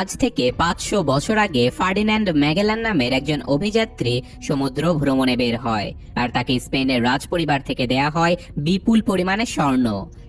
আজ থেকে পাঁচশো বছর আগে ফার্ডিন্যান্ড ম্যাগেলান নামের একজন অভিযাত্রী সমুদ্র ভ্রমণে বের হয়, আর তাকে স্পেনের রাজপরিবার থেকে দেয়া হয় বিপুল পরিমাণে স্বর্ণ।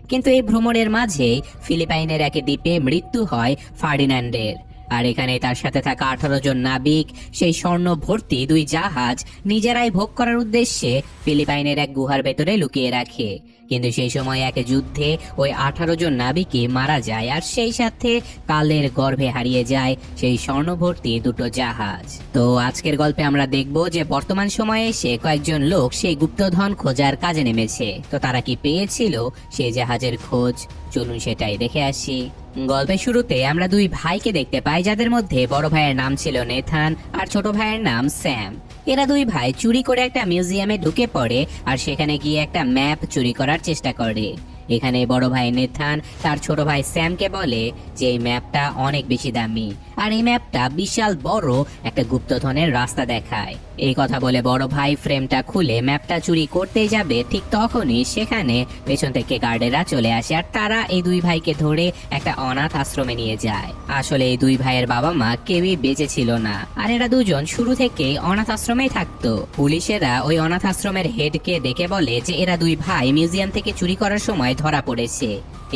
কিন্তু এই ভ্রমণের মাঝে ফিলিপাইনের এক দ্বীপে মৃত্যু হয় ফার্ডিন্যান্ডের। আর এখানে তার সাথে থাকা আঠারো জন নাবিক, সেই স্বর্ণ ভর্তি দুই জাহাজ নিজেরাই ভোগ করার উদ্দেশ্যে ফিলিপাইনের এক গুহার ভেতরে লুকিয়ে রাখে। কিন্তু সেই সময় এক যুদ্ধে ওই আঠারো জন নাবিকে মারা যায় আর সেই সাথে কালের গর্ভে হারিয়ে যায় সেই স্বর্ণ ভর্তি দুটো জাহাজ। তো আজকের গল্পে আমরা দেখব যে বর্তমান সময়ে এসে কয়েকজন লোক সেই গুপ্তধন খোঁজার কাজে নেমেছে। তো তারা কি পেয়েছিল সেই জাহাজের খোঁজ? চলুন সেটাই দেখে আসি। গল্পের শুরুতে আমরা দুই ভাইকে দেখতে পাই যাদের মধ্যে বড় ভাইয়ের নাম ছিল নেথান আর ছোট ভাইয়ের নাম স্যাম। এরা দুই ভাই চুরি করে একটা মিউজিয়ামে ঢুকে পড়ে আর সেখানে গিয়ে একটা ম্যাপ চুরি করার চেষ্টা করে। এখানে বড় ভাই নেথান, তার ছোট ভাই স্যামকে বলে যে, এই ম্যাপটা অনেক বেশি দামি। আর এই ম্যাপটা বিশাল বড় একটা গুপ্তধনের রাস্তা দেখায়। এই কথা বলে বড় ভাই ফ্রেমটা খুলে ম্যাপটা চুরি করতে যাবে, ঠিক তখনই সেখানে পেছন থেকে গার্ডেরা চলে আসে আর তারা এই দুই ভাইকে ধরে একটা অনাথ আশ্রমে নিয়ে যায়। আসলে এই দুই ভাইয়ের বাবা মা কেউই বেঁচে ছিল না, আর এরা দুজন শুরু থেকেই অনাথ আশ্রমেই থাকতো। পুলিশেরা ওই অনাথ আশ্রমের হেডকে ডেকে বলে যে এরা দুই ভাই মিউজিয়াম থেকে চুরি করার সময় ধরা পড়েছে।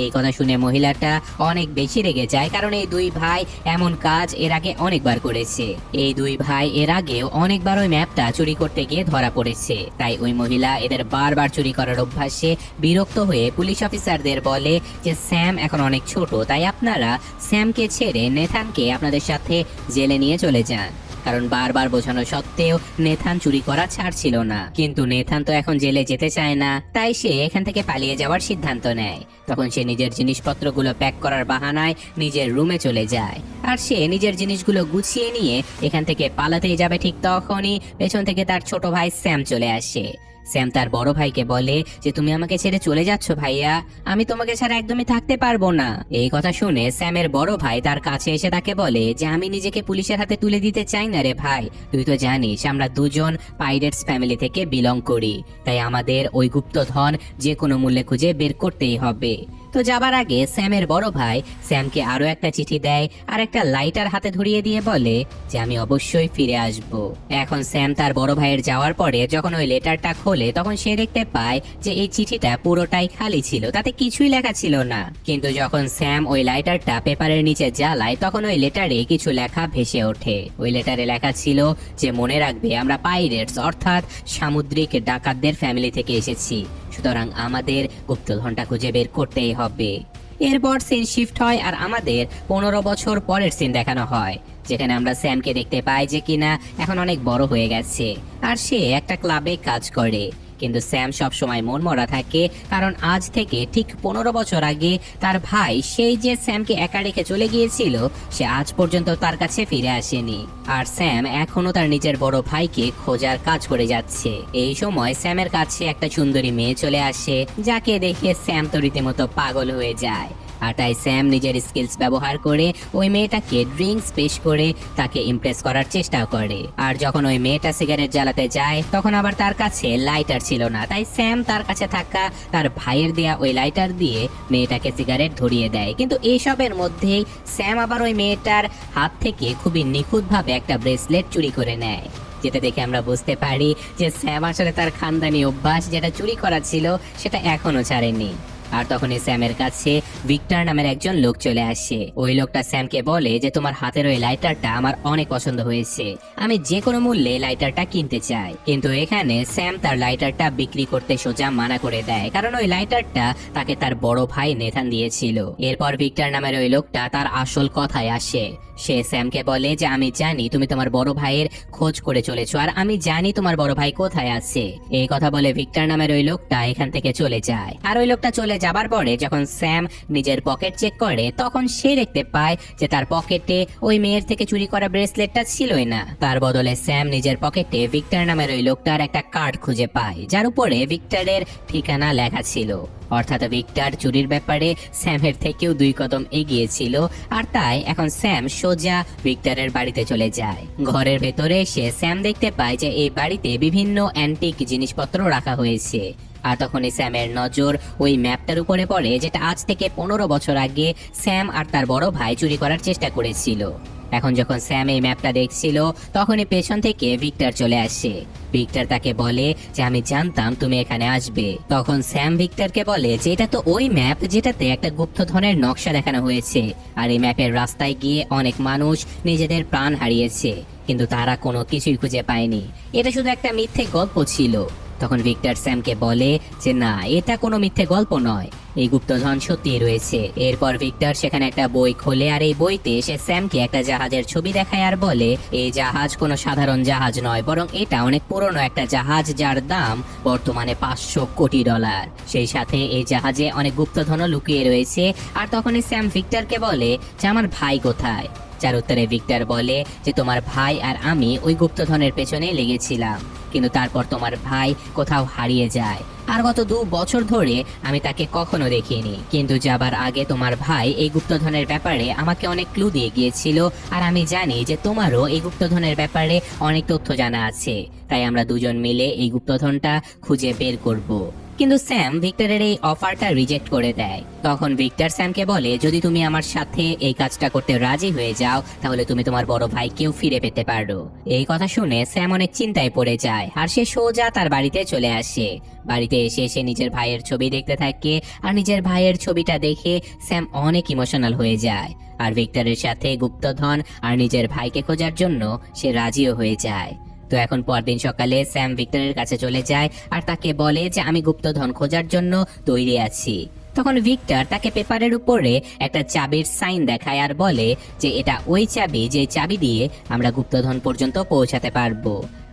এই কথা শুনে মহিলাটা অনেক বেশি রেগে যায়, কারণ এই দুই ভাই এমন কাজ এর আগে অনেকবার করেছে। এই দুই ভাই এর আগেও অনেকবার ওই ম্যাপটা চুরি করতে গিয়ে ধরা পড়েছে। তাই ওই মহিলা এদের বারবার চুরি করার অভ্যাসে বিরক্ত হয়ে পুলিশ অফিসারদের বলে যে, স্যাম এখন অনেক ছোট, তাই আপনারা স্যামকে ছেড়ে নেথানকে আপনাদের সাথে জেলে নিয়ে চলে যান। কারণ বারবার বোঝানো সত্ত্বেও নেথান চুরি করা ছাড়ছিল না। কিন্তু নেথান তো এখন জেলে যেতে চায় না, তাই সে এখান থেকে পালিয়ে যাওয়ার সিদ্ধান্ত নেয়। তখন সে নিজের জিনিসপত্রগুলো প্যাক করার বাহানায় নিজের রুমে চলে যায়। আর সে নিজের জিনিসগুলো গুছিয়ে নিয়ে এখান থেকে পালাতেই যাবে ঠিক তখনই পেছন থেকে তার ছোট ভাই স্যাম চলে আসে। স্যাম তার বড় ভাইকে বলে যে, তুমি আমাকে ছেড়ে চলে যাচ্ছ ভাইয়া। আমি তোমাকে ছাড়া একদমই থাকতে পারব না। এই কথা শুনে স্যামের বড় ভাই তার কাছে এসে তাকে বলে যে, আমি নিজেকে পুলিশের হাতে তুলে দিতে চাই না রে ভাই। তুই তো জানিস, আমরা দুজন পাইরেটস ফ্যামিলি থেকে বিলং করি। তাই আমাদের ওই গুপ্তধন যে কোনো মূল্যে খুঁজে বের করতেই হবে। তো যাবার আগে স্যামের বড় ভাই স্যামকে আরও একটা চিঠি দেয় আর একটা লাইটার হাতে ধরিয়ে দিয়ে বলে যে আমি অবশ্যই ফিরে আসব। এখন স্যাম তার বড় ভাইয়ের যাওয়ার পরে যখন ওই লেটারটা খোলে তখন সে দেখতে পায় যে এই চিঠিটা পুরোটাই খালি ছিল, তাতে কিছুই লেখা ছিল না। কিন্তু যখন স্যাম ওই লাইটারটা পেপারের নিচে জ্বালায় তখন ওই লেটারে কিছু লেখা ভেসে ওঠে। ওই লেটারে লেখা ছিল যে, মনে রাখবে, আমরা পাইরেটস, অর্থাৎ সামুদ্রিক ডাকাতদের ফ্যামিলি থেকে এসেছি। সুতরাং আমাদের গুপ্তধনটা খুঁজে বের করতেই হবে। এরপর সিন শিফট হয় আর আমাদের পনেরো বছর পরের সিন দেখানো হয়, যেখানে আমরা স্যামকে দেখতে পাই যে কিনা এখন অনেক বড় হয়ে গেছে। আর সে একটা ক্লাবে কাজ করে। কিন্তু স্যাম সব সময় মন মরা থাকে, কারণ আজ থেকে ঠিক পনেরো বছর আগে তার ভাই সেই যে স্যামকে একা রেখে চলে গিয়েছিল, সে আজ পর্যন্ত তার কাছে ফিরে আসেনি। আর স্যাম এখনও তার নিজের বড় ভাইকে খোঁজার কাজ করে যাচ্ছে। এই সময় স্যামের কাছে একটা সুন্দরী মেয়ে চলে আসে, যাকে দেখে স্যাম তো রীতিমতো পাগল হয়ে যায়। আর তাই স্যাম নিজের স্কিলস ব্যবহার করে ওই মেয়েটাকে ড্রিঙ্কস পেশ করে তাকে ইমপ্রেস করার চেষ্টা করে। আর যখন ওই মেয়েটা সিগারেট জ্বালাতে যায়, তখন আবার তার কাছে লাইটার ছিল না। তাই স্যাম তার কাছে থাকা তার ভাইয়ের দেয়া ওই লাইটার দিয়ে মেয়েটাকে সিগারেট ধরিয়ে দেয়। কিন্তু এইসবের মধ্যেই স্যাম আবার ওই মেয়েটার হাত থেকে খুবই নিখুঁতভাবে একটা ব্রেসলেট চুরি করে নেয়। যেটা দেখে আমরা বুঝতে পারি যে স্যাম আসলে তার খানদানি অভ্যাস যেটা চুরি করা ছিল, সেটা এখনও ছাড়েনি। আর তখনই স্যামের কাছে ভিক্টর নামের একজন লোক চলে আসে। ওই লোকটা স্যামকে বলে যে, তোমার হাতের ওই লাইটারটা আমার অনেক পছন্দ হয়েছে। আমি যে কোনো মূল্যে লাইটারটা কিনতে চাই। কিন্তু এখানে স্যাম তার লাইটারটা বিক্রি করতে সোজা মানা করে দেয়, কারণ ওই লাইটারটা তাকে তার বড় ভাই নেথান দিয়েছিল। এরপর ভিক্টর নামের ওই লোকটা তার আসল কথায় আসে। সে স্যামকে বলে যে, আমি জানি তুমি তোমার বড় ভাইয়ের খোঁজ করে চলেছো, আর আমি জানি তোমার বড় ভাই কোথায় আছে। এই কথা বলে ভিক্টর নামের ওই লোকটা এখান থেকে চলে যায়। আর ওই লোকটা চলে যাবার পরে যখন স্যাম নিজের পকেট চেক করে, তখন সে দেখতে পায় যে তার পকেটে ওই মেয়ের থেকে চুরি করা ব্রেসলেটটা ছিলই না। তার বদলে স্যাম নিজের পকেটে ভিক্টর নামের ওই লোকটার একটা কার্ড খুঁজে পায়, যার উপরে ভিক্টরের ঠিকানা লেখা ছিল। অর্থাৎ ভিক্টর চুরির ব্যাপারে স্যামের থেকেও দুই কদম এগিয়ে ছিল আর তাই এখন স্যাম সোজা ভিক্টরের বাড়িতে চলে যায়। ঘরের ভেতরে এসে স্যাম দেখতে পায় যে এই বাড়িতে বিভিন্ন অ্যান্টিক জিনিসপত্র রাখা হয়েছে। আর তখনই স্যামের নজর ওই ম্যাপটার উপরে পড়ে, যেটা আজ থেকে পনেরো বছর আগে স্যাম আর তার বড় ভাই চুরি করার চেষ্টা করেছিল। এখন যখন স্যাম এই ম্যাপটা দেখছিল, তখনই পেছন থেকে ভিক্টর চলে আসে। ভিক্টর তাকে বলে যে, আমি জানতাম তুমি এখানে আসবে। তখন স্যাম ভিক্টরকে বলে যে, এটা তো ওই ম্যাপ যেটাতে একটা গুপ্তধনের নকশা দেখানো হয়েছে। আর এই ম্যাপের রাস্তায় গিয়ে অনেক মানুষ নিজেদের প্রাণ হারিয়েছে, কিন্তু তারা কোনো কিছুই খুঁজে পায়নি। এটা শুধু একটা মিথ্যে গল্প ছিল। তখন ভিক্টর স্যামকে বলে যে, না, এটা কোনো মিথ্যে গল্প নয়। এই গুপ্তধন সত্যি রয়েছে। এরপর ভিক্টর সেখানে একটা বই খোলে আর এই বইতে সে স্যামকে একটা জাহাজের ছবি দেখায় আর বলে, এই জাহাজ কোনো সাধারণ জাহাজ নয়, বরং এটা অনেক পুরনো একটা জাহাজ যার দাম বর্তমানে পাঁচশো কোটি ডলার। সেই সাথে এই জাহাজে অনেক গুপ্তধনও লুকিয়ে রয়েছে। আর তখনই স্যাম ভিক্টরকে বলে যে, আমার ভাই কোথায়? যার উত্তরে ভিক্টর বলে যে তোমার ভাই আর আমি ওই গুপ্তধনের পেছনে লেগেছিলাম। কিন্তু তারপর তোমার ভাই কোথাও হারিয়ে যায়। আর গত দু বছর ধরে আমি তাকে কখনো দেখিনি। কিন্তু যাবার আগে তোমার ভাই এই গুপ্তধনের ব্যাপারে আমাকে অনেক ক্লু দিয়ে গিয়েছিল আর আমি জানি যে তোমারও এই গুপ্তধনের ব্যাপারে অনেক তথ্য জানা আছে। তাই আমরা দুজন মিলে এই গুপ্তধনটা খুঁজে বের করব। কিন্তু স্যাম ভিক্টরের এই অফারটা রিজেক্ট করে দেয়। তখন ভিক্টর স্যামকে বলে, যদি তুমি আমার সাথে এই কাজটা করতে রাজি হয়ে যাও, তাহলে তুমি তোমার বড় ভাইকেও ফিরে পেতে পারো। এই কথা শুনে স্যাম অনেক চিন্তায় পড়ে যায়, আর সে সোজা তার বাড়িতে চলে আসে। বাড়িতে এসে সে নিজের ভাইয়ের ছবি দেখতে থাকে, আর নিজের ভাইয়ের ছবিটা দেখে স্যাম অনেক ইমোশনাল হয়ে যায়। আর ভিক্টরের সাথে গুপ্তধন আর নিজের ভাইকে খোঁজার জন্য সে রাজিও হয়ে যায়। তো এখন পরদিন সকালে স্যাম ভিক্টরের কাছে চলে যায় আর তাকে বলে যে আমি গুপ্তধন খোঁজার জন্য তৈরি আছি। তখন ভিক্টর তাকে পেপারের উপরে একটা চাবির সাইন দেখায় আর বলে যে এটা ওই চাবি, যে চাবি দিয়ে আমরা গুপ্তধন পর্যন্ত পৌঁছাতে পারব।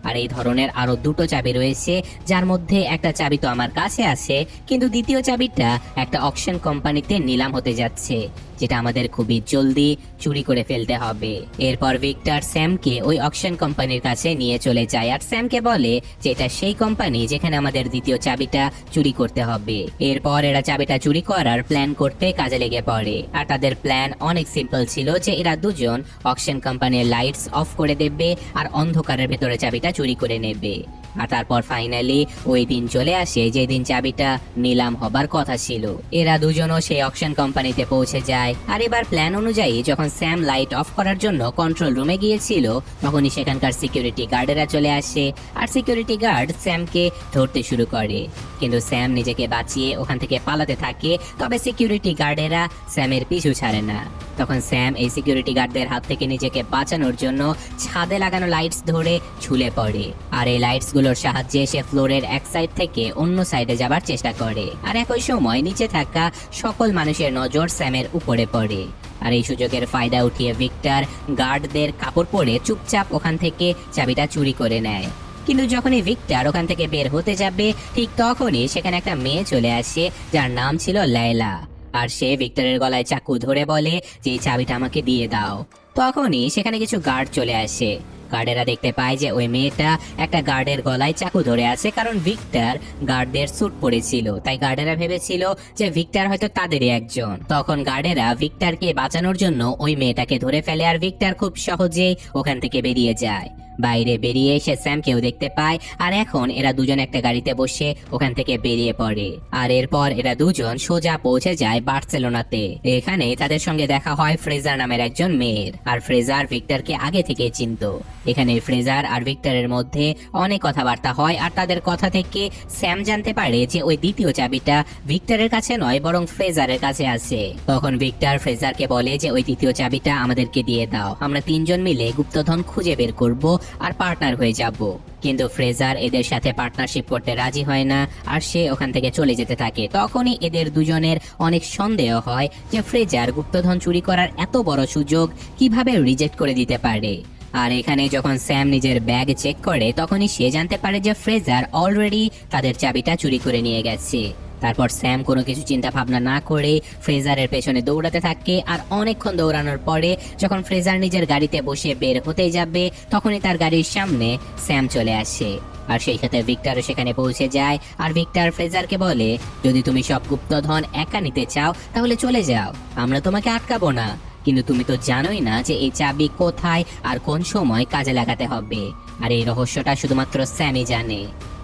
আর এই ধরনের আরও দুটো চাবি রয়েছে, যার মধ্যে একটা চাবি তো আমার কাছে আছে, কিন্তু দ্বিতীয় চাবিটা একটা অকশন কোম্পানিতে নিলাম হতে যাচ্ছে। যেটা আমাদের খুবই জলদি চুরি করে ফেলতে হবে। এরপর ভিক্টর স্যামকে ওই অকশন কোম্পানির কাছে নিয়ে চলে যায় আর স্যামকে বলে যে এটা সেই কোম্পানি যেখানে আমাদের দ্বিতীয় চাবিটা চুরি করতে হবে। এরপর এরা চাবিটা চুরি করার প্ল্যান করতে কাজে লেগে পড়ে। আর তাদের প্ল্যান অনেক সিম্পল ছিল যে এরা দুজন অকশন কোম্পানির লাইটস অফ করে দেবে আর অন্ধকারের ভেতরে চাবিটা চুরি করে নেবে। আর তারপর ফাইনালি ওই দিন চলে আসে যেদিন চাবিটা নিলাম হবার কথা ছিল। এরা দুজনও সেই অকশন কোম্পানিতে পৌঁছে যায় আর এবার প্ল্যান অনুযায়ী যখন স্যাম লাইট অফ করার জন্য কন্ট্রোল রুমে গিয়েছিল, তখনই সেখানকার সিকিউরিটি গার্ডেরা চলে আসে। আর সিকিউরিটি গার্ড স্যামকে ধরতে শুরু করে। কিন্তু স্যাম নিজেকে বাঁচিয়ে ওখান থেকে পালাতে থাকে। তবে সিকিউরিটি গার্ডেরা স্যামের পিছু ছাড়ে না। তখন স্যাম এই সিকিউরিটি গার্ডদের হাত থেকে নিজেকে বাঁচানোর জন্য ছাদে লাগানো লাইটস ধরে ঝুলে পড়ে। আর এই লাইটসগুলোর সাহায্যে সে ফ্লোরের এক সাইড থেকে অন্য সাইডে যাবার চেষ্টা করে। আর একই সময় নিচে থাকা সকল মানুষের নজর স্যামের উপরে পড়ে আর এই সুযোগের ফায়দা উঠিয়ে ভিক্টর গার্ডদের কাপড় পরে চুপচাপ ওখান থেকে চাবিটা চুরি করে নেয়। কিন্তু যখনই ভিক্টর ওখান থেকে বের হতে যাবে, ঠিক তখনই সেখানে একটা মেয়ে চলে আসে, যার নাম ছিল লায়লা। আর সে ভিক্টরের গলায় চাকু ধরে বলে যে চাবিটা আমাকে দিয়ে দাও। তখনই সেখানে কিছু গার্ড চলে আসে। গার্ডেরা দেখতে পায় যে ওই মেয়েটা একটা গার্ডের গলায় চাকু ধরে আছে কারণ ভিক্টর গার্ডদের স্যুট পরেছিল। তাই গার্ডেরা ভেবেছিল যে ভিক্টর হয়তো তাদেরই একজন। তখন গার্ডেরা ভিক্টরকে বাঁচানোর জন্য ওই মেয়েটাকে ধরে ফেলে আর ভিক্টর খুব সহজেই ওখান থেকে বেরিয়ে যায়। বাইরে বেরিয়ে এসে স্যামকেও দেখতে পায়, আর এখন এরা দুজন একটা গাড়িতে বসে ওখান থেকে বেরিয়ে পড়ে। আর এরপর এরা দুজন সোজা পৌঁছে যায় বার্সেলোনাতে। এখানে তাদের সঙ্গে দেখা হয় ফ্রেজার নামের একজন মেয়ের, আর ফ্রেজার ভিক্টরকে আগে থেকে চিনত। এখানে ফ্রেজার আর ভিক্টরের মধ্যে অনেক কথাবার্তা হয়, আর তাদের কথা থেকে স্যাম জানতে পারে যে ওই দ্বিতীয় চাবিটা ভিক্টরের কাছে নয়, বরং ফ্রেজারের কাছে আছে। তখন ভিক্টর ফ্রেজারকে বলে যে, ওই দ্বিতীয় চাবিটা আমাদেরকে দিয়ে দাও। আমরা তিনজন মিলে গুপ্তধন খুঁজে বের করব আর পার্টনার হয়ে যাব। কিন্তু ফ্রেজার এদের সাথে পার্টনারশিপ করতে রাজি হয় না, আর সে ওখান থেকে চলে যেতে থাকে। তখনই এদের দুজনের অনেক সন্দেহ হয় যে ফ্রেজার গুপ্তধন চুরি করার এত বড় সুযোগ কীভাবে রিজেক্ট করে দিতে পারে। আর এখানে যখন স্যাম নিজের ব্যাগ চেক করে, তখনই সে জানতে পারে যে ফ্রেজার অলরেডি তাদের চাবিটা চুরি করে নিয়ে গেছে। তারপর স্যাম কোনো কিছু চিন্তা ভাবনা না করে ফ্রেজারের পেছনে দৌড়াতে থাকে আর অনেকক্ষণ দৌড়ানোর পরে যখন ফ্রেজার নিজের গাড়িতে বসে বের হতে যাবে, তখনই তার গাড়ির সামনে স্যাম চলে আসে। আর সেই সাথে ভিক্টরও সেখানে পৌঁছে যায়। আর ভিক্টর ফ্রেজারকে বলে, যদি তুমি সব গুপ্তধন একা নিতে চাও, তাহলে চলে যাও। আমরা তোমাকে আটকাবো না। কিন্তু তুমি তো জানোই না যে এই চাবি কোথায় আর কোন সময় কাজে লাগাতে হবে। আর এই রহস্যটা শুধুমাত্র স্যামি জানে।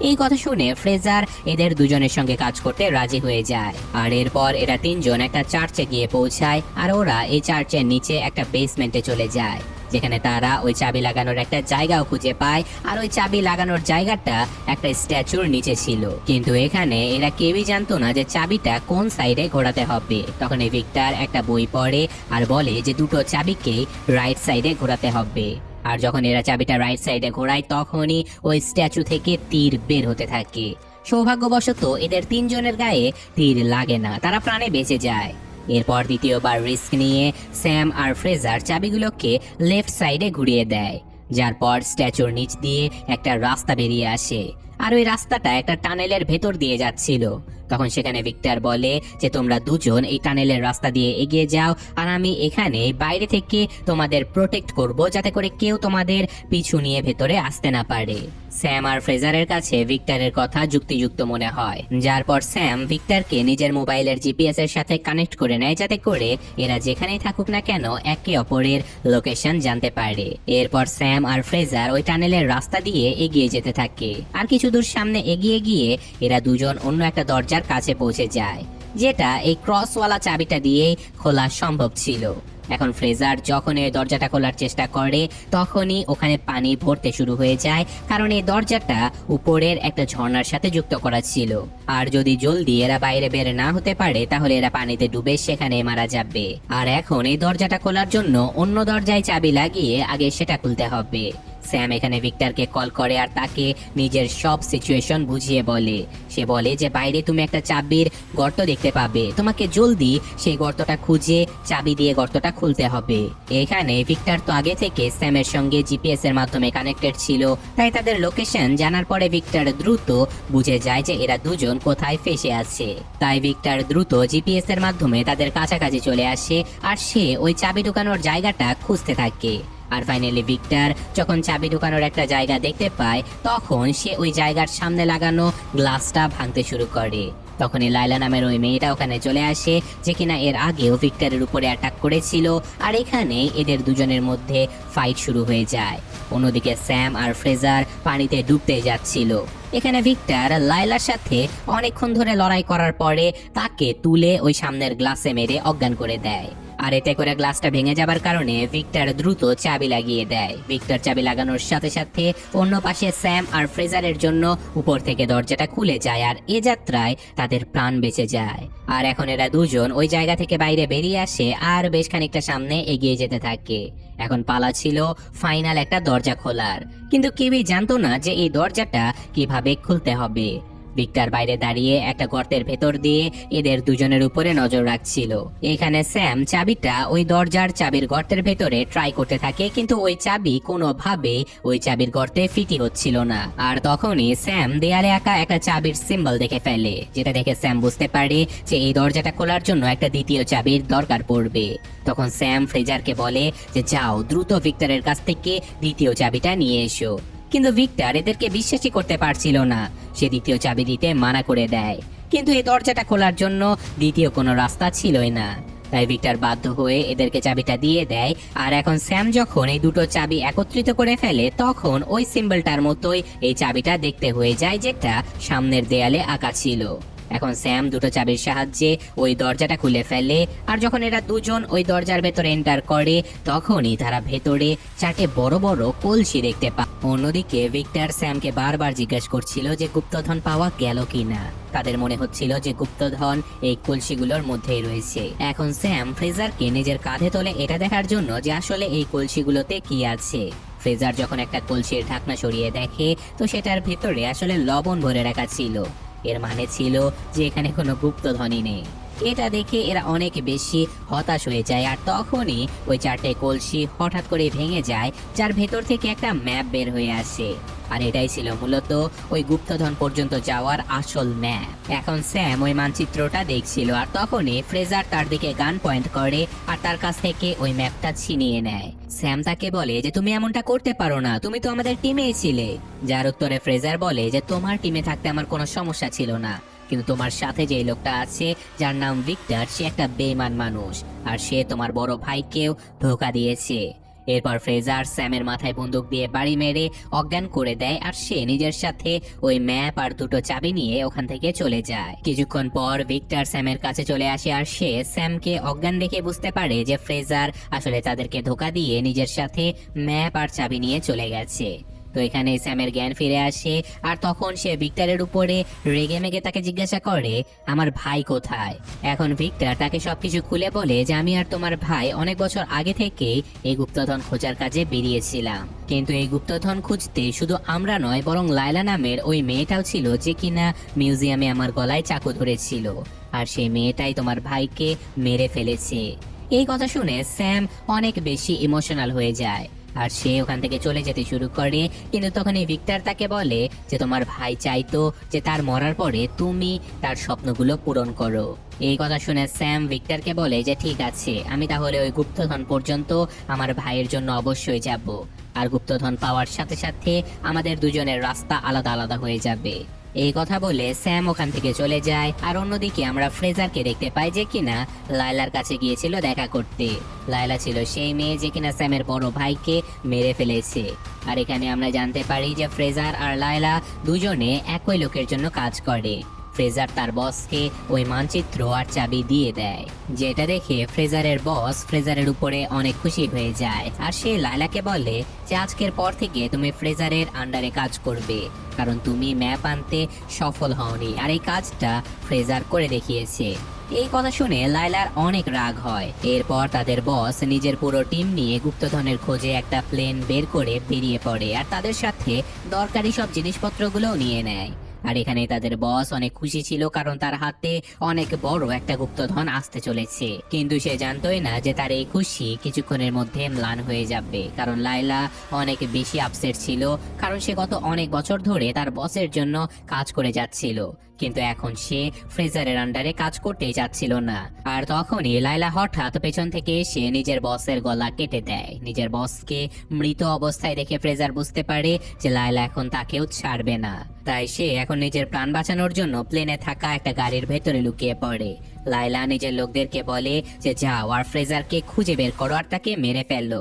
এই কথা শুনে ফ্রেজার এদের দুজনের সঙ্গে কাজ করতে রাজি হয়ে যায়। আর এরপর এরা তিনজন একটা চার্চে গিয়ে পৌঁছায় আর ওরা এই চার্চের নিচে একটা বেসমেন্টে চলে যায়। যেখানে তারা ওই চাবি লাগানোর একটা জায়গাও খুঁজে পায়, আর ওই চাবি লাগানোর জায়গাটা একটা স্ট্যাচুর নিচে ছিল। কিন্তু এখানে এরা কেউই জানতো না যে চাবিটা কোন সাইডে ঘোরাতে হবে। তখন এই ভিক্টর একটা বই পড়ে আর বলে যে দুটো চাবিকেই রাইট সাইডে ঘোরাতে হবে। আর যখন এরা চাবিটা রাইট সাইডে ঘোরায়, তখনই ওই স্ট্যাচু থেকে তীর বের হতে থাকে। সৌভাগ্যবশত এদের তিনজনের গায়ে তীর লাগে না, তারা প্রাণে বেঁচে যায়। এরপর দ্বিতীয়বার রিস্ক নিয়ে স্যাম আর ফ্রেজার চাবিগুলোকে লেফট সাইডে ঘুরিয়ে দেয়, যার পর স্ট্যাচুর নিচ দিয়ে একটা রাস্তা বেরিয়ে আসে। আর ওই রাস্তাটা একটা টানেলের ভেতর দিয়ে যাচ্ছিল। তখন সেখানে ভিক্টর বলে যে, তোমরা দুজন এই টানেলের রাস্তা দিয়ে এগিয়ে যাও আর আমি এখানে বাইরে থেকে তোমাদের প্রোটেক্ট করব যাতে করে কেউ তোমাদের পিছু নিয়ে ভেতরে আসতে না পারে। স্যাম আর ফ্রেজারের কাছে ভিক্টরের কথা যুক্তিযুক্ত মনে হয়, যার পর স্যাম ভিক্টরকে নিজের মোবাইলের জিপিএস এর সাথে কানেক্ট করে নেয় যাতে করে এরা যেখানেই থাকুক না কেন একে অপরের লোকেশন জানতে পারে। এরপর স্যাম আর ফ্রেজার ওই টানেলের রাস্তা দিয়ে এগিয়ে যেতে থাকে। আর কিছু দূর সামনে এগিয়ে গিয়ে এরা দুজন অন্য একটা দরজার কাছে পৌঁছে যায়, যেটা এই ক্রসওয়ালা চাবিটা দিয়েই খোলা সম্ভব ছিল। এখন ফ্রেজার যখন এই দরজাটা খোলার চেষ্টা করে, তখনই ওখানে পানি ভরতে শুরু হয়ে যায়, কারণ এই দরজাটা উপরের একটা ঝর্ণার সাথে যুক্ত করা ছিল। আর যদি জলদি এরা বাইরে বের না হতে পারে, তাহলে এরা পানিতে ডুবে সেখানে মারা যাবে। আর এখন এই দরজাটা খোলার জন্য অন্য দরজায় চাবি লাগিয়ে আগে সেটা খুলতে হবে। স্যাম এখানে ভিক্টরকে কল করে আর তাকে নিজের সব সিচুয়েশন বুঝিয়ে বলে। সে বলে যে, বাইরে তুমি একটা চাবির গর্ত দেখতে পাবে। তোমাকে জলদি সেই গর্তটা খুঁজে, চাবি দিয়ে গর্তটা খুলতে হবে। এখানে ভিক্টর তো আগে থেকে স্যামের সঙ্গে জিপিএস এর মাধ্যমে কানেক্টেড ছিল। তাই তাদের লোকেশন জানার পরে ভিক্টর দ্রুত বুঝে যায় যে, এরা দুজন কোথায় ফেসে আছে। তাই ভিক্টর দ্রুত জিপিএস এর মাধ্যমে তাদের কাছাকাছি চলে আসে আর সে ওই চাবি ঢুকানোর জায়গাটা খুঁজতে থাকে। আর ফাইনালি ভিক্টর যখন চাবি ঢুকানোর একটা জায়গা দেখতে পায়, তখন সে ওই জায়গার সামনে লাগানো গ্লাসটা ভাঙতে শুরু করে। তখনই লাইলা নামের ওই মেয়েটা ওখানে চলে আসে, যে কিনা এর আগেও ভিক্টরের উপরে অ্যাটাক করেছিল, আর এখানে এদের দুজনের মধ্যে ফাইট শুরু হয়ে যায়। অন্যদিকে স্যাম আর ফ্রেজার পানিতে ডুবতে যাচ্ছিল। এখানে ভিক্টর লাইলার সাথে অনেকক্ষণ ধরে লড়াই করার পরে তাকে তুলে ওই সামনের গ্লাসে মেরে অজ্ঞান করে দেয়। আর এতে করে গ্লাসটা ভেঙে যাবার কারণে ভিক্টর দ্রুত চাবি লাগিয়ে দেয়। ভিক্টর চাবি লাগানোর সাথে সাথে অন্য পাশে স্যাম আর ফ্রেজারের জন্য উপর থেকে দরজাটা খুলে যায় আর এ যাত্রায় তাদের প্রাণ বেঁচে যায়। আর এখন এরা দুজন ওই জায়গা থেকে বাইরে বেরিয়ে আসে আর বেশ খানিকটা সামনে এগিয়ে যেতে থাকে। এখন পালা ছিল ফাইনাল একটা দরজা খোলার। কিন্তু কেউই জানতো না যে এই দরজাটা কীভাবে খুলতে হবে। ভিক্টর বাইরে দাঁড়িয়ে একটা গর্তের ভেতর দিয়ে এদের দুজনের উপরে নজর রাখছিল। এখানে স্যাম চাবিটা ওই দরজার চাবির গর্তের ভেতরে ট্রাই করতে থাকে, কিন্তু ওই চাবি কোনোভাবে ওই চাবির গর্তে ফিটি হচ্ছিল না। আর তখনই স্যাম দেয়ালে আঁকা একটা চাবির সিম্বল দেখে ফেলে, যেটা দেখে স্যাম বুঝতে পারে যে এই দরজাটা খোলার জন্য একটা দ্বিতীয় চাবির দরকার পড়বে। তখন স্যাম ফ্রেজারকে বলে যে, যাও, দ্রুত ভিক্টরের কাছ থেকে দ্বিতীয় চাবিটা নিয়ে এসো। কিন্তু ভিক্টর এদেরকে বিশ্বাসই করতে পারছিল না। সে দ্বিতীয় চাবি দিতে মানা করে দেয়। কিন্তু এই দরজাটা খোলার জন্য দ্বিতীয় কোনো রাস্তা ছিলই না। তাই ভিক্টর বাধ্য হয়ে এদেরকে চাবিটা দিয়ে দেয় আর এখন স্যাম যখন এই দুটো চাবি একত্রিত করে ফেলে, তখন ওই সিম্বলটার মতোই এই চাবিটা দেখতে হয়ে যায় যেটা সামনের দেয়ালে আঁকা ছিল। এখন স্যাম দুটো চাবির সাহায্যে ওই দরজাটা খুলে ফেলে, আর যখন এরা দুজন ওই দরজার ভেতরে এন্টার করে, তখনই তারা ভেতরে চারটে বড় বড় কলসি দেখতে পায় অন্যদিকে ভিক্টর স্যামকে বারবার জিজ্ঞেস করছিল যে গুপ্তধন পাওয়া গেল কিনা। তাদের মনে হচ্ছিল যে গুপ্তধন এই কলসিগুলোর মধ্যেই রয়েছে। এখন স্যাম ফ্রেজারকে নিজের কাঁধে তোলে এটা দেখার জন্য যে আসলে এই কলসিগুলোতে কি আছে। ফ্রেজার যখন একটা কলসির ঢাকনা সরিয়ে দেখে, তো সেটার ভেতরে আসলে লবণ ভরে রাখা ছিল। এর মানে ছিল যে এখানে কোনো গুপ্তধনই নেই। এটা দেখে এরা অনেক বেশি হতাশ হয়ে যায় আর তখনই ওই চারটে কলসি হঠাৎ করে ভেঙে যায়, যার ভেতর থেকে একটা ম্যাপ বের হয়ে আসে। আর এটাই ছিল মূলত ওই গুপ্তধন পর্যন্ত যাওয়ার আসল ম্যাপ। এখন স্যাম ওই মানচিত্রটা দেখছিল আর তখনই ফ্রেজার তার দিকে গান পয়েন্ট করে আর তার কাছ থেকে ওই ম্যাপটা ছিনিয়ে নেয়। স্যাম তাকে বলে যে, তুমি এমনটা করতে পারো না, তুমি তো আমাদের টিমেই ছিলে। যার উত্তরে ফ্রেজার বলে যে, তোমার টিমে থাকতে আমার কোনো সমস্যা ছিল না। কিন্তু তোমার সাথে যে লোকটা আছে, যার নাম ভিক্টর, সে একটা বেমান মানুষ। আর সে তোমার বড় ভাইকেও ধোকা দিয়েছে। এরপর ফ্রেজার স্যামের মাথায় বন্দুক দিয়ে বাড়ি মেরে অজ্ঞান করে দেয়, আর সে নিজের সাথে ওই ম্যাপ আর দুটো চাবি নিয়ে ওখান থেকে চলে যায়। কিছুক্ষণ পর ভিক্টর স্যামের কাছে চলে আসে, আর সে স্যামকে অজ্ঞান দেখে বুঝতে পারে যে ফ্রেজার আসলে তাদেরকে ধোকা দিয়ে নিজের সাথে ম্যাপ আর চাবি নিয়ে চলে গেছে। তো এখানে স্যামের জ্ঞান ফিরে আসে, আর তখন সে ভিক্টরের উপরে রেগে মেগে তাকে জিজ্ঞাসা করে, আমার ভাই কোথায়? এখন ভিক্টর তাকে সবকিছু খুলে বলে যে, আমি আর তোমার ভাই অনেক বছর আগে থেকেই এই গুপ্তধন খোঁজার কাজে বেরিয়েছিলাম। কিন্তু এই গুপ্তধন খুঁজতে শুধু আমরা নয়, বরং লায়লা নামের ওই মেয়েটাও ছিল যে কিনা মিউজিয়ামে আমার গলায় চাকু ধরেছিল। আর সেই মেয়েটাই তোমার ভাইকে মেরে ফেলেছে। এই কথা শুনে স্যাম অনেক বেশি ইমোশনাল হয়ে যায়। আর সে ওখান থেকে চলে যেতে শুরু করে। কিন্তু তখন এই ভিক্টর তাকে বলে যে, তোমার ভাই চাইতো যে তার মরার পরে তুমি তার স্বপ্নগুলো পূরণ করো। এই কথা শুনে স্যাম ভিক্টরকে বলে যে, ঠিক আছে, আমি তাহলে ওই গুপ্তধন পর্যন্ত আমার ভাইয়ের জন্য অবশ্যই যাব। আর গুপ্তধন পাওয়ার সাথে সাথে আমাদের দুজনের রাস্তা আলাদা আলাদা হয়ে যাবে। এই কথা বলে স্যাম ওখান থেকে চলে যায়। আর অন্যদিকে আমরা ফ্রেজারকে দেখতে পাই যে কিনা লায়লার কাছে গিয়েছিল দেখা করতে। লায়লা ছিল সেই মেয়ে যে কিনা স্যামের বড় ভাইকে মেরে ফেলেছে। আর এখানে আমরা জানতে পারি যে ফ্রেজার আর লায়লা দুজনে একই লোকের জন্য কাজ করে। ফ্রেজার তার বসকে ওই মানচিত্র আর চাবি দিয়ে দেয়। যেটা দেখে ফ্রেজারের বস ফ্রেজারের উপরে অনেক খুশি হয়ে যায়। আর সে লায়লাকে বলে যে, আজকের পর থেকে তুমি ফ্রেজারের আন্ডারে কাজ করবে। কারণ তুমি ম্যাপ আনতে সফল হওনি। আর এই কাজটা ফ্রেজার করে দেখিয়েছে। এই কথা শুনে লায়লার অনেক রাগ হয়। এরপর তাদের বস নিজের পুরো টিম নিয়ে গুপ্তধনের খোঁজে একটা প্লেন বের করে বেরিয়ে পড়ে। আর তাদের সাথে দরকারি সব জিনিসপত্রগুলোও নিয়ে নেয়। আর এখানে তাদের বস অনেক খুশি ছিল কারণ তার হাতে অনেক বড় একটা গুপ্তধন আসতে চলেছে। কিন্তু সে জানতোই না যে তার এই খুশি কিছুক্ষণের মধ্যে ম্লান হয়ে যাবে। কারণ লাইলা অনেক বেশি আপসেট ছিল, কারণ সে গত অনেক বছর ধরে তার বসের জন্য কাজ করে যাচ্ছিল। কিন্তু এখন সে ফ্রেজারের আন্ডারে কাজ করতেই যাচ্ছিল না। আর তখনই লাইলা হঠাৎ পেছন থেকে এসে নিজের বসের গলা কেটে দেয়। নিজের বসকে মৃত অবস্থায় দেখে ফ্রেজার বুঝতে পারে যে লাইলা এখন তাকেও ছাড়বে না। তাই সে এখন নিজের প্রাণ বাঁচানোর জন্য প্লেনে থাকা একটা গাড়ির ভেতরে লুকিয়ে পড়ে। লাইলা নিজের লোকদেরকে বলে যে, যাও আর ফ্রেজারকে খুঁজে বের করো আর তাকে মেরে ফেলল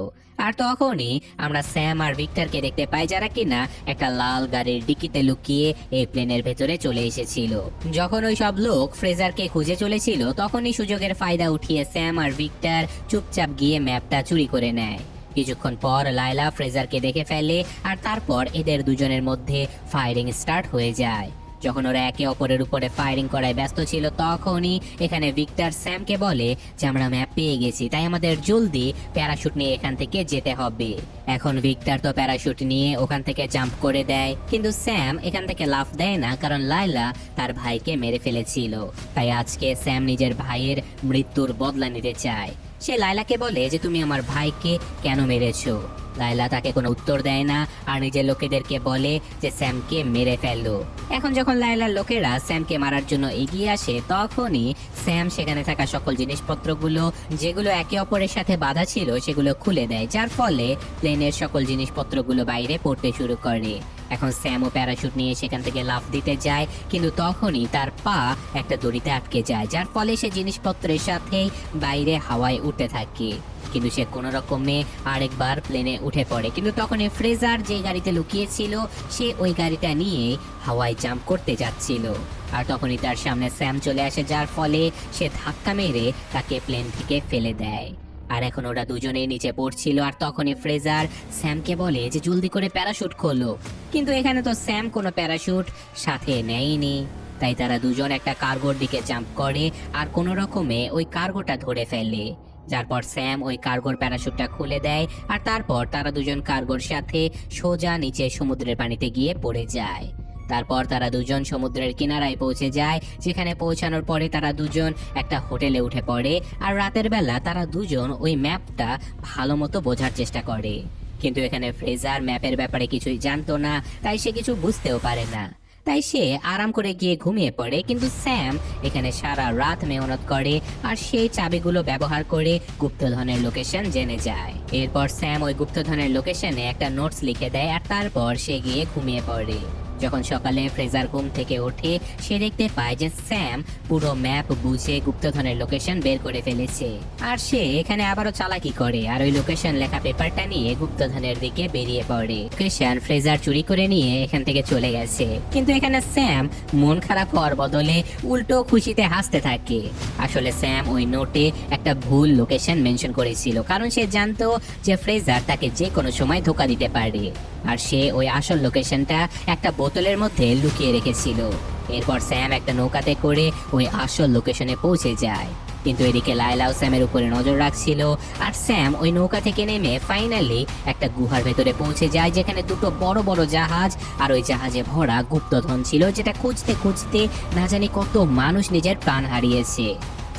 আর তখনই আমরা স্যাম আর ভিক্টরকে দেখতে পাই যারা কিনা একটা লাল গাড়ির ডিকিতে লুকিয়ে এই প্লেনের ভেতরে চলে এসেছিল। যখন ওই সব লোক ফ্রেজারকে খুঁজে চলেছিল, তখনই সুযোগের ফায়দা উঠিয়ে স্যাম আর ভিক্টর চুপচাপ গিয়ে ম্যাপটা চুরি করে নেয়। কিছুক্ষণ পর লায়লা ফ্রেজারকে দেখে ফেলে আর তারপর এদের দুজনের মধ্যে ফায়ারিং স্টার্ট হয়ে যায়। যখন ওরা একে অপরের উপরে ফায়ারিং করায় ব্যস্ত ছিল, তখনই এখানে ভিক্টর স্যামকে বলে যে, আমরা ম্যাপ পেয়ে গেছি, তাই আমাদের জলদি প্যারাশুট নিয়ে এখান থেকে যেতে হবে। এখন ভিক্টর তো প্যারাশুট নিয়ে ওখান থেকে জাম্প করে দেয়, কিন্তু স্যাম এখান থেকে লাফ দেয় না, কারণ লাইলা তার ভাইকে মেরে ফেলেছিল। তাই আজকে স্যাম নিজের ভাইয়ের মৃত্যুর বদলা নিতে চায়। সে লাইলাকে বলে যে, তুমি আমার ভাইকে কেন মেরেছো? লাইলা তাকে কোনো উত্তর দেয় না, আর নিজের লোকেদেরকে বলে যে, স্যামকে মেরে ফেলল এখন যখন লাইলার লোকেরা স্যামকে মারার জন্য এগিয়ে আসে, তখনই স্যাম সেখানে থাকা সকল জিনিসপত্রগুলো, যেগুলো একে অপরের সাথে বাধা ছিল, সেগুলো খুলে দেয়। যার ফলে প্লেনের সকল জিনিসপত্রগুলো বাইরে পড়তে শুরু করে। এখন স্যামও প্যারাশুট নিয়ে সেখান থেকে লাফ দিতে যায়, কিন্তু তখনই তার পা একটা দড়িতে আটকে যায়, যার ফলে সে জিনিসপত্রের সাথেই বাইরে হাওয়ায় উঠতে থাকে। কিন্তু সে কোনো রকমে আরেকবার প্লেনে উঠে পড়ে। কিন্তু তখনই ফ্রেজার যে গাড়িতে লুকিয়েছিল, সে ওই গাড়িটা নিয়ে হাওয়ায় জাম্প করতে যাচ্ছিল। আর তখনই তার সামনে স্যাম চলে আসে, যার ফলে সে ধাক্কা মেরে তাকে প্লেন থেকে ফেলে দেয়। আর এখন ওরা দুজনেই নিচে পড়ছিল আর তখনই ফ্রেজার স্যামকে বলে যে জলদি করে প্যারাশুট খোলো। কিন্তু এখানে তো স্যাম কোনো প্যারাশুট সাথে নেয়নি। তাই তারা দুজন একটা কার্গোর দিকে জাম্প করে আর কোনো রকমে ওই কার্গোটা ধরে ফেলে। যারপর স্যাম ওই কার্গোর প্যারাশুটটা খুলে দেয় আর তারপর তারা দুজন কার্গোর সাথে সোজা নিচে সমুদ্রের পানিতে গিয়ে পড়ে যায়। তারপর তারা দুজন সমুদ্রের কিনারায় পৌঁছে যায়, যেখানে পৌঁছানোর পরে তারা দুজন একটা হোটেলে উঠে পড়ে, আর রাতের বেলা তারা দুজন ওই ম্যাপটা ভালো মতো বোঝার চেষ্টা করে। কিন্তু এখানে ফ্রেজার ম্যাপের ব্যাপারে কিছুই জানতো না, তাই সে কিছু বুঝতেও পারে না। তাই সে আরাম করে গিয়ে ঘুমিয়ে পড়ে, কিন্তু স্যাম এখানে সারা রাত মেহনত করে, আর সেই চাবিগুলো ব্যবহার করে গুপ্তধনের লোকেশন জেনে যায়। এরপর স্যাম ওই গুপ্তধনের লোকেশনে একটা নোটস লিখে দেয়, আর তারপর সে গিয়ে ঘুমিয়ে পড়ে। যখন সকালে ফ্রেজার ঘুম থেকে ওঠে সে দেখতে পায় যে স্যাম পুরো ম্যাপ বুঝে গুপ্তধনের লোকেশন বের করে ফেলেছে। আর সে এখানে আবারও চালাকি করে আর ওই লোকেশন লেখা পেপারটা নিয়ে গুপ্তধনের দিকে বেরিয়ে পড়ে। লোকেশন ফ্রেজার চুরি করে নিয়ে এখান থেকে চলে গেছে। কিন্তু এখানে স্যাম মন খারাপ হওয়ার বদলে উল্টো খুশিতে হাসতে থাকে। আসলে স্যাম ওই নোটে একটা ভুল লোকেশন মেনশন করেছিল, কারণ সে জানতো যে ফ্রেজার তাকে যে কোনো সময় ধোকা দিতে পারে। আর সে ওই আসল লোকেশনটা একটা বোতলের মধ্যে লুকিয়ে রেখেছিল। এরপর স্যাম একটা নৌকাতে করে ওই আসল লোকেশনে পৌঁছে যায়। কিন্তু এদিকে লাইলাও স্যামের উপরে নজর রাখছিল আর স্যাম ওই নৌকা থেকে নেমে ফাইনালি একটা গুহার ভেতরে পৌঁছে যায় যেখানে দুটো বড় বড় জাহাজ আর ওই জাহাজে ভরা গুপ্তধন ছিল যেটা খুঁজতে খুঁজতে না জানি কত মানুষ নিজের প্রাণ হারিয়েছে।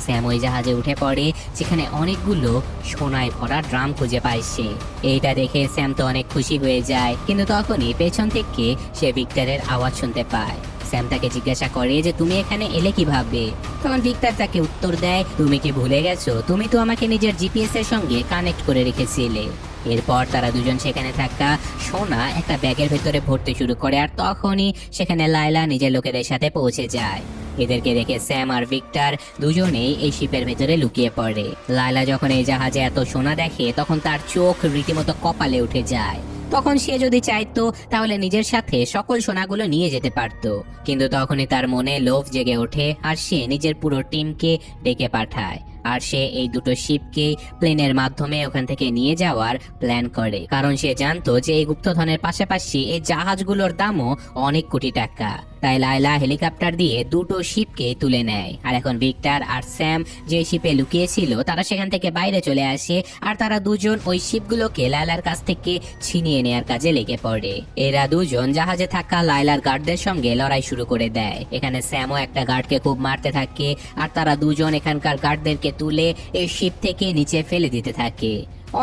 স্যাম ওই জাহাজে উঠে পড়ে, যেখানে অনেকগুলো সোনায় ভরা ড্রাম খুঁজে পায় সে। এইটা দেখে স্যাম তো অনেক খুশি হয়ে যায়, কিন্তু তখনই পেছন থেকে সে ভিক্টরের আওয়াজ শুনতে পায়। স্যাম তাকে জিজ্ঞাসা করে যে, তুমি এখানে এলে কীভাবে? তখন ভিক্টর তাকে উত্তর দেয়, তুমি কি ভুলে গেছো? তুমি তো আমাকে নিজের জিপিএস এর সঙ্গে কানেক্ট করে রেখেছিলে। এরপর তারা দুজন সেখানে থাকা সোনা একটা ব্যাগের ভেতরে ভরতে শুরু করে, আর তখনই সেখানে লায়লা নিজের লোকেদের সাথে পৌঁছে যায়। এদেরকে দেখে স্যাম আর ভিক্টর দুজনেই এই শিপের ভেতরে লুকিয়ে পড়ে। লায়লা যখন এই জাহাজে এত সোনা দেখে, তখন তার চোখ রীতিমতো কপালে উঠে যায়। তখন সে যদি চাইতো, তাহলে নিজের সাথে সকল সোনাগুলো নিয়ে যেতে পারতো। কিন্তু তখনই তার মনে লোভ জেগে ওঠে আর সে নিজের পুরো টিমকে ডেকে পাঠায়। আর সে এই দুটো শিপকে প্লেনের মাধ্যমে ওখান থেকে নিয়ে যাওয়ার প্ল্যান করে। কারণ সে জানতো যে এই গুপ্তধনের পাশাপাশি এই জাহাজগুলোর দামও অনেক কোটি টাকা। তাই লায়লা হেলিকপ্টার দিয়ে দুটো শিপকে তুলে নেয়। আর এখন ভিক্টর আর স্যাম যে শিপে লুকিয়েছিল, তারা সেখান থেকে বাইরে চলে আসে আর তারা দুজন ওই শিপগুলোকে লায়লার কাছ থেকে ছিনিয়ে নেয়ার কাজে লেগে পড়ে। এরা দুজন জাহাজে থাকা লায়লার গার্ডদের সঙ্গে লড়াই শুরু করে দেয়। এখানে স্যামও একটা গার্ডকে খুব মারতে থাকে আর তারা দুজন এখানকার গার্ডদেরকে তুলে এই শিপ থেকে নিচে ফেলে দিতে থাকে।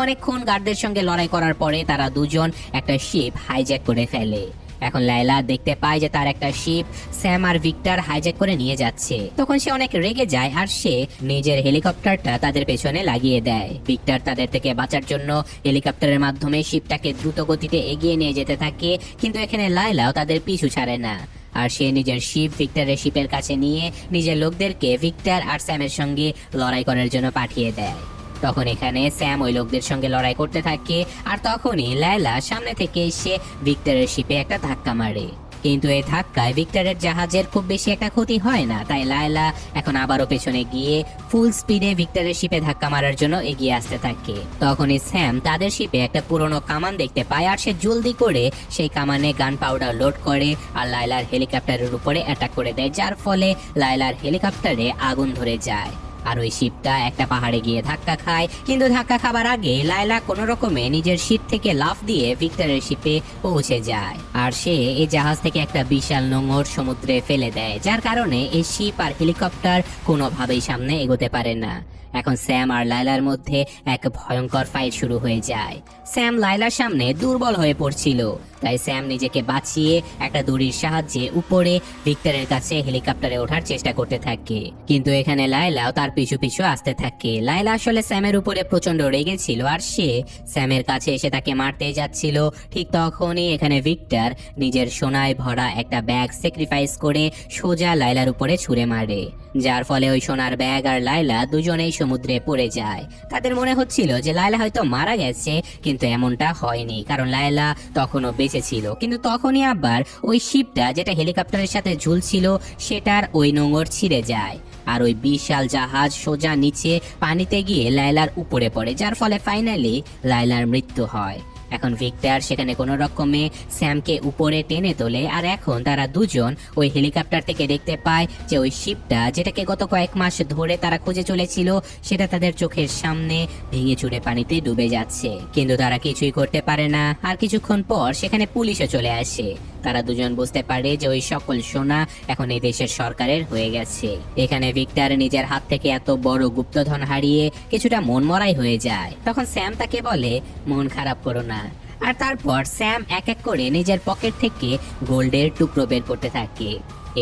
অনেকক্ষণ গার্ডদের সঙ্গে লড়াই করার পরে তারা দুজন একটা শিপ হাইজ্যাক করে ফেলে। এখন লাইলা দেখতে পায় যে তার একটা শিপ স্যাম আর ভিক্টর হাইজ্যাক করে নিয়ে যাচ্ছে। তখন সে অনেক রেগে যায় আর সে নিজের হেলিকপ্টারটা তাদের পেছনে লাগিয়ে দেয়। ভিক্টর তাদের থেকে বাঁচার জন্য হেলিকপ্টারের মাধ্যমে শিপটাকে দ্রুত গতিতে এগিয়ে নিয়ে যেতে থাকে, কিন্তু এখানে লাইলাও তাদের পিছু ছাড়ে না। আর সে নিজের শিপ ভিক্টরের শিপের কাছে নিয়ে নিজের লোকদেরকে ভিক্টর আর স্যামের সঙ্গে লড়াই করার জন্য পাঠিয়ে দেয়। তখন এখানে স্যাম ওই লোকদের সঙ্গে লড়াই করতে থাকে, আর তখনই লায়লা সামনে থেকে এসে ভিক্টরের শিপে একটা ধাক্কা মারে। কিন্তু এই ধাক্কায় ভিক্টরের জাহাজের খুব বেশি একটা ক্ষতি হয় না, তাই লায়লা এখন আবারও পেছনে গিয়ে ফুল স্পিডে ভিক্টরের শিপে ধাক্কা মারার জন্য এগিয়ে আসতে থাকে। তখনই স্যাম তাদের শিপে একটা পুরনো কামান দেখতে পায়, আর সে জলদি করে সেই কামানে গান পাউডার লোড করে, আর লায়লার হেলিকপ্টারের উপরে অ্যাটাক করে দেয়, যার ফলে লায়লার হেলিকপ্টারে আগুন ধরে যায়। আর ওই শিপটা একটা পাহাড়ে গিয়ে ধাক্কা খায়। কিন্তু ধাক্কা খাবার আগে লায়লা কোনো রকমে নিজের শিপ থেকে লাফ দিয়ে ভিক্টরের শিপে পৌঁছে যায়। আর সে এই জাহাজ থেকে একটা বিশাল নোংর সমুদ্রে ফেলে দেয়, যার কারণে এই শিপ আর হেলিকপ্টার কোনোভাবেই সামনে এগোতে পারে না। এখন স্যাম আর লায়লার মধ্যে এক ভয়ঙ্কর ফাইট শুরু হয়ে যায়। স্যাম লায়লার সামনে দুর্বল হয়ে পড়ছিল। তাই স্যাম নিজেকে বাঁচিয়ে একটা দড়ির সাহায্যে উপরে ভিক্টরের কাছে হেলিকপ্টারে ওঠার চেষ্টা করতে থাকে। কিন্তু এখানে লায়লাও তার পিছু পিছু আসতে থাকে। লাইলা আসলে স্যামের উপরে প্রচণ্ড রেগেছিল আর সে স্যামের কাছে এসে তাকে মারতে যাচ্ছিল। ঠিক তখনই এখানে ভিক্টর নিজের সোনায় ভরা একটা ব্যাগ স্যাক্রিফাইস করে সোজা লায়লার উপরে ছুঁড়ে মারে। যার ফলে ওই সোনার ব্যাগ আর লায়লা দুজনেই সমুদ্রে পড়ে যায়। তাদের মনে হচ্ছিল যে লায়লা হয়তো মারা গেছে, কিন্তু এমনটা হয়নি, কারণ লায়লা তখনও বেঁচে ছিল। কিন্তু তখনই আবার ওই শিপটা যেটা হেলিকপ্টারের সাথে ঝুলছিল, সেটার ওই নোঙর ছিঁড়ে যায়। আর ওই বিশাল জাহাজ সোজা নিচে পানিতে গিয়ে লায়লার উপরে পড়ে, যার ফলে ফাইনালি লায়লার মৃত্যু হয়। এখন ভিক্টর সেখানে কোনো রকমে স্যামকে উপরে টেনে তোলে, আর এখন তারা দুজন ওই হেলিকপ্টার থেকে দেখতে পায় যে ওই শিপটা যেটাকে গত কয়েক মাস ধরে তারা খুঁজে চলেছিল, সেটা তাদের চোখের সামনে ভেঙে চুড়ে পানিতে ডুবে যাচ্ছে। কিন্তু তারা কিছুই করতে পারে না, আর কিছুক্ষণ পর সেখানে পুলিশও চলে আসে। তারা দুজন বুঝতে পারে যে ওই সকল সোনা এখন এই দেশের সরকারের হয়ে গেছে। এখানে ভিক্টর নিজের হাত থেকে এত বড় গুপ্তধন হারিয়ে কিছুটা মন মরাই হয়ে যায়। তখন স্যাম তাকে বলে, মন খারাপ করো না আর তারপর স্যাম এক এক করে নিজের পকেট থেকে গোল্ডের টুকরো বের করতে থাকে।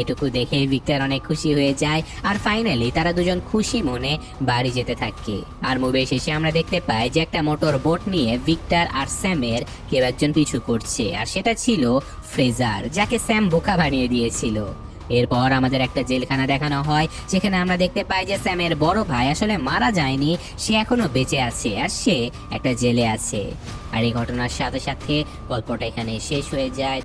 এটুকু দেখে ভিক্টর অনেক খুশি হয়ে যায় আর ফাইনালি তারা দুজন খুশি মনে বাড়ি যেতে থাকে। আর মুভি শেষে আমরা দেখতে পাই যে একটা মোটর বোট নিয়ে ভিক্টর আর স্যামের কেউ একজন পিছু করছে। আর সেটা ছিল ফ্রেজার, যাকে স্যাম বোকা বানিয়ে দিয়েছিল। এরপর আমাদের একটা জেলখানা দেখানো হয় যেখানে আমরা দেখতে পাই যে স্যামের বড় ভাই আসলে মারা যায়নি, সে এখনও বেঁচে আছে আর সে একটা জেলে আছে। আর এই ঘটনার সাথে সাথে গল্পটা এখানে শেষ হয়ে যায়।